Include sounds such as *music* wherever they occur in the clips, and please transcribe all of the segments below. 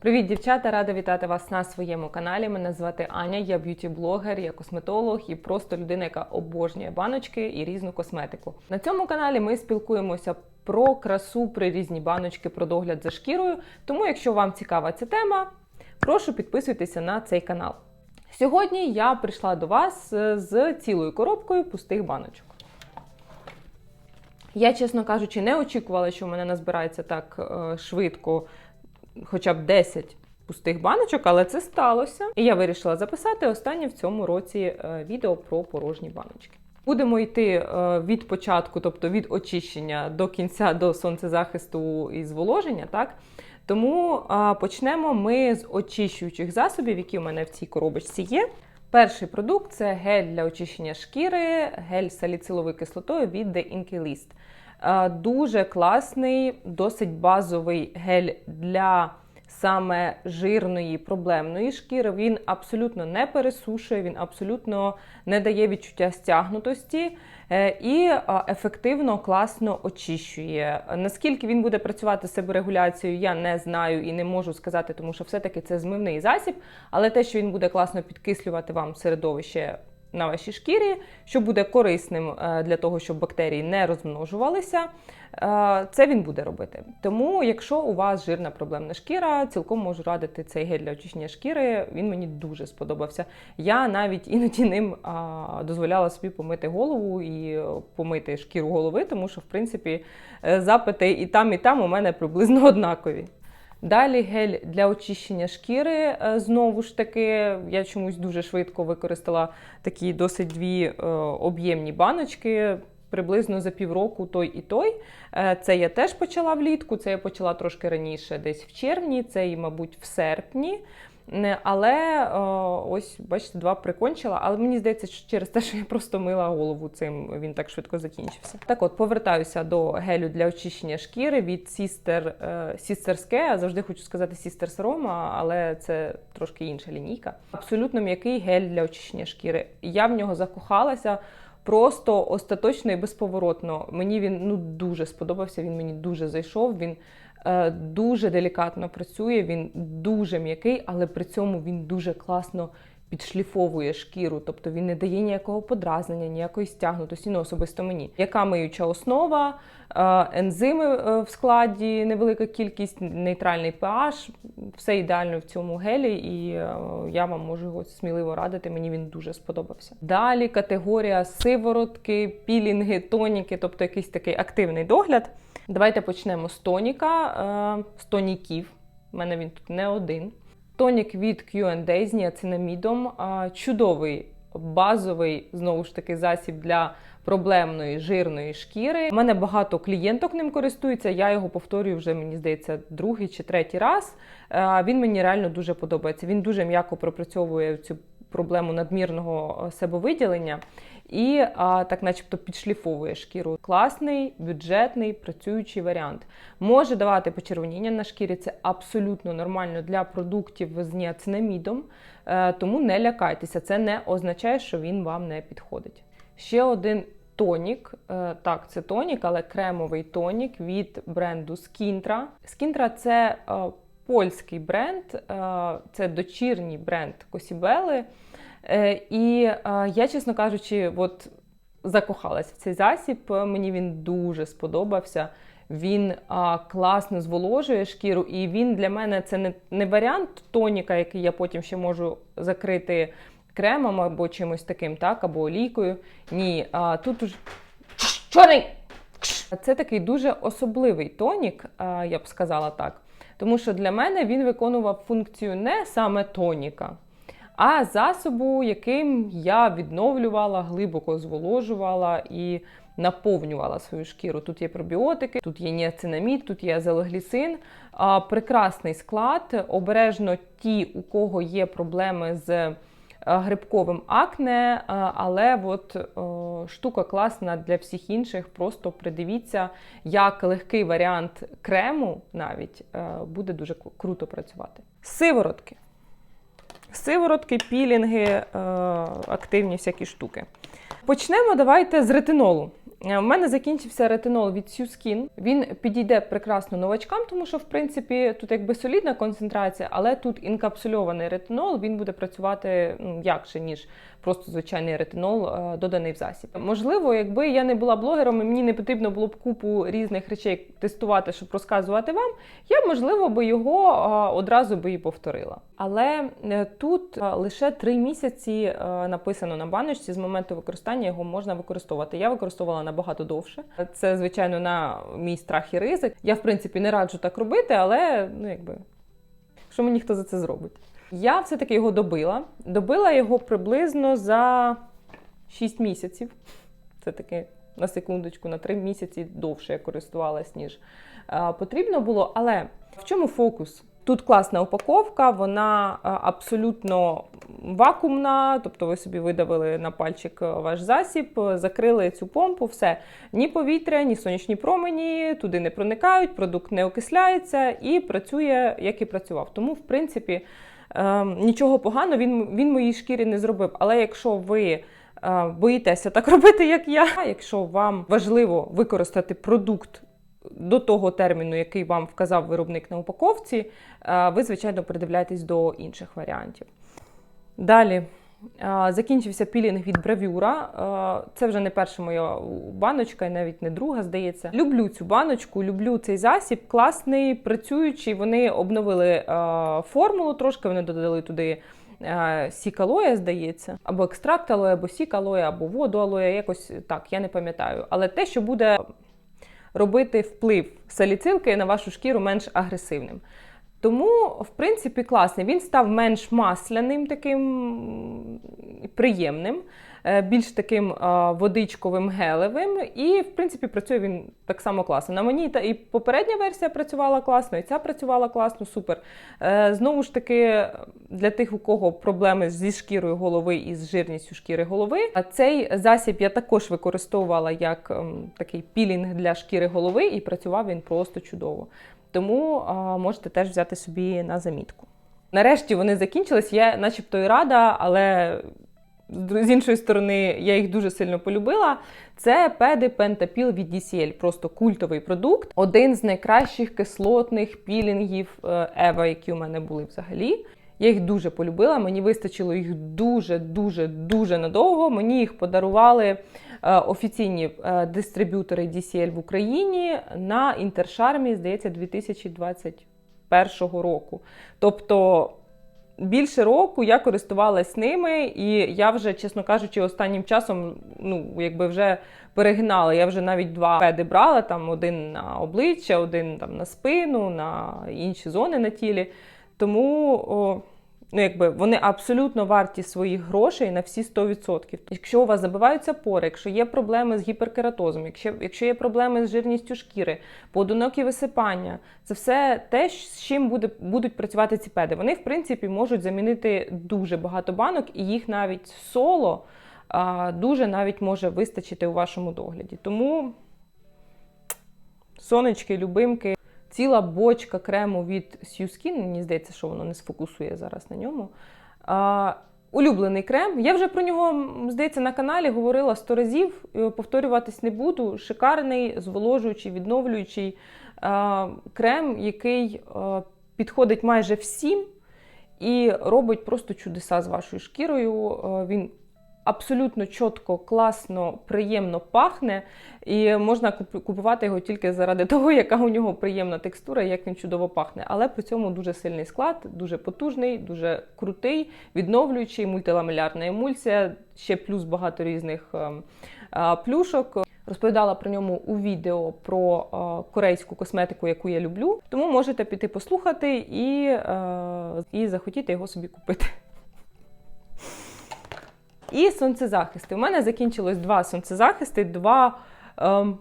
Привіт, дівчата! Рада вітати вас на своєму каналі. Мене звати Аня, я б'юті-блогер, я косметолог і просто людина, яка обожнює баночки і різну косметику. На цьому каналі ми спілкуємося про красу, про різні баночки, про догляд за шкірою. Тому, якщо вам цікава ця тема, прошу підписуйтеся на цей канал. Сьогодні я прийшла до вас е, з цілою коробкою пустих баночок. Я, чесно кажучи, не очікувала, що в мене назбирається так е, швидко хоча б 10 пустих баночок, але це сталося. І я вирішила записати останнє в цьому році е, відео про порожні баночки. Будемо йти е, від початку, тобто від очищення до кінця до сонцезахисту і зволоження, так? Тому е, почнемо ми з очищуючих засобів, які у мене в цій коробочці є. Перший продукт це гель для очищення шкіри, гель з саліциловою кислотою від The Inky List. Е, Дуже класний, досить базовий гель для саме жирної проблемної шкіри. Він абсолютно не пересушує, він абсолютно не дає відчуття стягнутості е, і е, ефективно, класно очищує. Наскільки він буде працювати з себорегуляцією, я не знаю і не можу сказати, тому що все-таки це змивний засіб, але те, що він буде класно підкислювати вам середовище на вашій шкірі, що буде корисним е, для того, щоб бактерії не розмножувалися. е, Це він буде робити. Тому, якщо у вас жирна проблемна шкіра, цілком можу радити цей гель для очищення шкіри. Він мені дуже сподобався. Я навіть іноді ним дозволяла собі помити голову і е, помити шкіру голови, тому що, в принципі, запити і там, і там у мене приблизно *laughs* однакові. Далі гель для очищення шкіри. е, Знову ж таки, я чомусь дуже швидко використала такі досить дві е, об'ємні баночки. Приблизно за півроку той і той. Е, Це я теж почала влітку, це я почала трошки раніше, десь в червні, це і, мабуть, в серпні. Але е, ось, бачите, два прикончила. Але мені здається, що через те, що я просто мила голову цим, він так швидко закінчився. Так от, повертаюся до гелю для очищення шкіри від Sister, е, Sisters. Завжди хочу сказати Sisters Roma, але це трошки інша лінійка. Абсолютно м'який гель для очищення шкіри. Я в нього закохалася. Просто остаточно і безповоротно. Мені він ну дуже сподобався. Він мені дуже зайшов. Він дуже делікатно працює, він дуже м'який, але при цьому він дуже класно підшліфовує шкіру, тобто він не дає ніякого подразнення, ніякої стягнутості, ну особисто мені. Яка миюча основа, е, ензими е, в складі, невелика кількість, нейтральний pH, все ідеально в цьому гелі, і е, я вам можу його сміливо радити. Мені він дуже сподобався. Далі категорія сиворотки, пілінги, тоніки, тобто якийсь такий активний догляд. Давайте почнемо з тоніка, е, з тоніків. У мене він тут не один. Тонік від Q&A з ніацинамідом. Чудовий базовий знову ж таки засіб для проблемної жирної шкіри. У мене багато клієнток ним користуються. Я його повторюю вже, мені здається, другий чи третій раз. Він мені реально дуже подобається. Він дуже м'яко пропрацьовує цю проблему надмірного е, себовиділення і а, так, начебто, підшліфовує шкіру. Класний, бюджетний, працюючий варіант. Може давати почервоніння на шкірі, це абсолютно нормально для продуктів з ніацинамідом, е, тому не лякайтеся, це не означає, що він вам не підходить. Ще один тонік. е, Так, це тонік, але кремовий тонік від бренду Skintra. Skintra – це польський бренд, е, це дочірній бренд Косібели. Е, І е, я, чесно кажучи, от закохалась в цей засіб. Мені він дуже сподобався. Він а, класно зволожує шкіру, і він для мене це не, не варіант тоніка, який я потім ще можу закрити кремом або чимось таким, так, або олійкою. Ні, а, тут уж чорний. Це такий дуже особливий тонік, а, я б сказала так. Тому що для мене він виконував функцію не саме тоніка, а засобу, яким я відновлювала, глибоко зволожувала і наповнювала свою шкіру. Тут є пробіотики, тут є ніацинамід, тут є азелоглісин. Прекрасний склад. Обережно ті, у кого є проблеми з е, грибковим акне, е, але от е, штука класна для всіх інших. Просто придивіться, як легкий варіант крему навіть е, буде дуже круто працювати. Сиворотки. Сиворотки, пілінги, е, активні всякі штуки. Почнемо давайте з ретинолу. Е, У мене закінчився ретинол від Skin. Він підійде прекрасно новачкам, тому що в принципі тут якби солідна концентрація, але тут інкапсульований ретинол, він буде ну, якше, ніж просто звичайний ретинол, е, доданий в засіб. Можливо, якби я не була блогером, і мені не потрібно було б купу різних речей тестувати, щоб розказувати вам, я можливо би його е, одразу би і повторила. Але е, тут лише три місяці написано на баночці з моменту використання його можна використовувати. Я використовувала набагато довше. Це звичайно на мій страх і ризик. Я в принципі не раджу так робити, але ну якби що мені хто за це зробить. Я все-таки його добила. Добила його приблизно за 6 місяців. Це таки на секундочку, на 3 місяці довше я користувалась, ніж е, потрібно було. Але в чому фокус? Тут класна упаковка, вона е, абсолютно вакуумна, тобто ви собі видавили на пальчик е, ваш засіб, закрили цю помпу, все. Ні повітря, ні сонячні промені туди не проникають, продукт не окисляється і працює, як і працював. Тому, в принципі, нічого поганого він, він моїй шкірі не зробив. Але якщо ви е, боїтеся так робити, як я, якщо вам важливо використати продукт до того терміну, який вам вказав виробник на упаковці, е, ви, звичайно, придивляєтесь до інших варіантів. Далі. Закінчився пілінг від бравюра. Це вже не перша моя баночка, і навіть не друга, здається. Люблю цю баночку, люблю цей засіб. Класний, працюючий. Вони обновили формулу трошки, вони додали туди сік алоя, здається, або екстракт алоя, або сік алоя, або воду алоя, якось так, я не пам'ятаю. Але те, що буде робити вплив саліцилки на вашу шкіру менш агресивним. Тому, в принципі, класний. Він став менш масляним, таким приємним, е, більш таким е, водичковим гелевим. І, в принципі, працює він так само класно. На мені та і попередня версія працювала класно, і ця працювала класно, супер. Е, Знову ж таки, для тих, у кого проблеми зі шкірою голови і з жирністю шкіри голови, цей засіб я також використовувала як ем, такий пілінг для шкіри голови, і працював він просто чудово. Тому можете теж взяти собі на замітку. Нарешті вони закінчились. Я, начебто, і рада, але з з іншої сторони, я їх дуже сильно полюбила. Це педи Пентапіл від DCL, просто культовий продукт. Один з найкращих кислотних пілінгів Ева, які у мене були взагалі. Я їх дуже полюбила. Мені вистачило їх дуже, дуже, дуже надовго. Мені їх подарували е, офіційні е, дистриб'ютори DCL в Україні на інтершармі, здається, 2021 року. Тобто. Більше року я користувалась ними, і я вже, чесно кажучи, останнім часом ну, якби вже перегнала. Я вже навіть два педи брала: там один на обличчя, один там на спину, на інші зони на тілі. Тому о, ну, якби, вони абсолютно варті своїх грошей на всі 100%. Якщо у вас забиваються пори, якщо є проблеми з гіперкератозом, якщо, якщо є проблеми з жирністю шкіри, поодинокі висипання, це все те, з чим буде, будуть працювати ці педи. Вони, в принципі, можуть замінити дуже багато банок, і їх навіть соло а, дуже навіть може вистачити у вашому догляді. Тому сонечки, любимки. Ціла бочка крему від Skin, мені здається, що воно не сфокусує зараз на ньому. А, улюблений крем. Я вже про нього, здається, на каналі говорила сто разів, е, повторюватись не буду. Шикарний, зволожуючий, відновлюючий а, крем, який а, підходить майже всім і робить просто чудеса з вашою шкірою. Він абсолютно чітко, класно, приємно пахне, і можна купувати його тільки заради *laughs* того, яка у нього приємна текстура, як він чудово пахне. Але при цьому дуже сильний склад, дуже потужний, дуже крутий, відновлюючий, мультиламелярна емульсія, ще плюс багато різних ем, плюшок. Розповідала про ньому у відео про е, корейську косметику, яку я люблю. Тому можете піти послухати і, е, і захотіти його собі купити. І сонцезахисти. У мене закінчилось два сонцезахисти, два ем,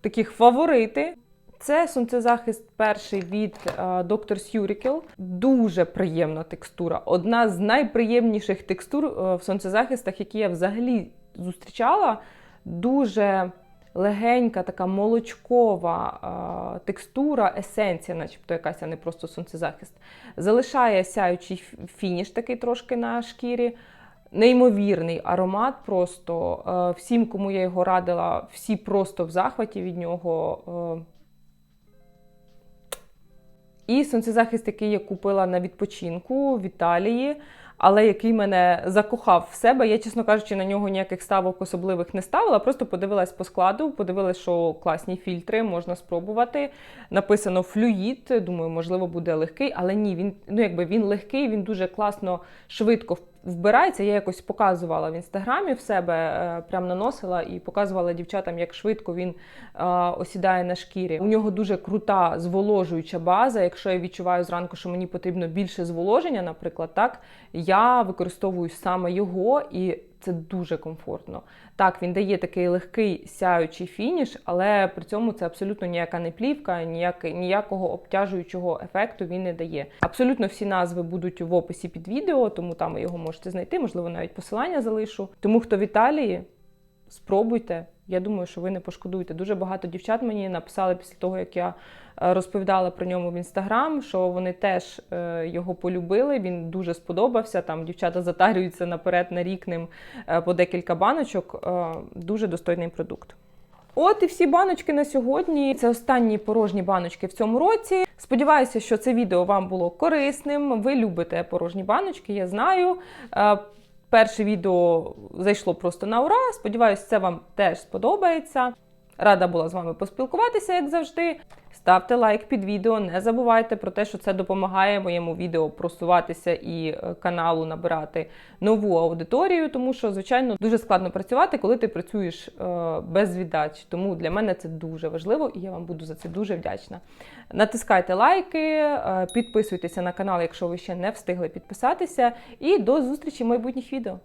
таких фаворити. Це сонцезахист перший від е, Dr. Surical. Дуже приємна текстура. Одна з найприємніших текстур е, в сонцезахистах, які я взагалі зустрічала. Дуже легенька, така молочкова е, текстура, есенція, начебто якась, а не просто сонцезахист. Залишає сяючий фініш такий трошки на шкірі. Неймовірний аромат, просто Е, всім, кому я його радила, всі просто в захваті від нього. Е, І сонцезахист, який я купила на відпочинку в Італії, але який мене закохав в себе. Я, чесно кажучи, на нього ніяких ставок особливих не ставила. Просто подивилась по складу, подивилась, що класні фільтри можна спробувати. Написано флюїд. Думаю, можливо, буде легкий, але ні, він ну якби він легкий, він дуже класно, швидко вбирається. Я якось показувала в інстаграмі в себе, е, прям наносила і показувала дівчатам, як швидко він е, осідає на шкірі. У нього дуже крута зволожуюча база. Якщо я відчуваю зранку, що мені потрібно більше зволоження, наприклад, так я використовую саме його і. Це дуже комфортно. Так, він дає такий легкий сяючий фініш, але при цьому це абсолютно ніяка не плівка, ніяк, ніякого обтяжуючого ефекту він не дає. Абсолютно всі назви будуть в описі під відео, тому там ви його можете знайти, можливо, навіть посилання залишу. Тому хто в Італії, спробуйте. Я думаю, що ви не пошкодуєте. Дуже багато дівчат мені написали після того, як я е, розповідала про ньому в інстаграм, що вони теж е, його полюбили. Він дуже сподобався. Там дівчата затарюються наперед на рік ним е, по декілька баночок. Дуже достойний продукт. От і всі баночки на сьогодні. Це останні порожні баночки в цьому році. Сподіваюся, що це відео вам було корисним. Ви любите порожні баночки, я знаю. Перше відео зайшло просто на ура. Сподіваюсь, це вам теж сподобається. Рада була з вами поспілкуватися, як завжди. Ставте лайк під відео, не забувайте про те, що це допомагає моєму відео просуватися і е, каналу набирати нову аудиторію, тому що, звичайно, дуже складно працювати, коли ти працюєш е, без віддач. Тому для мене це дуже важливо і я вам буду за це дуже вдячна. Натискайте лайки, е, підписуйтеся на канал, якщо ви ще не встигли підписатися. І до зустрічі в майбутніх відео.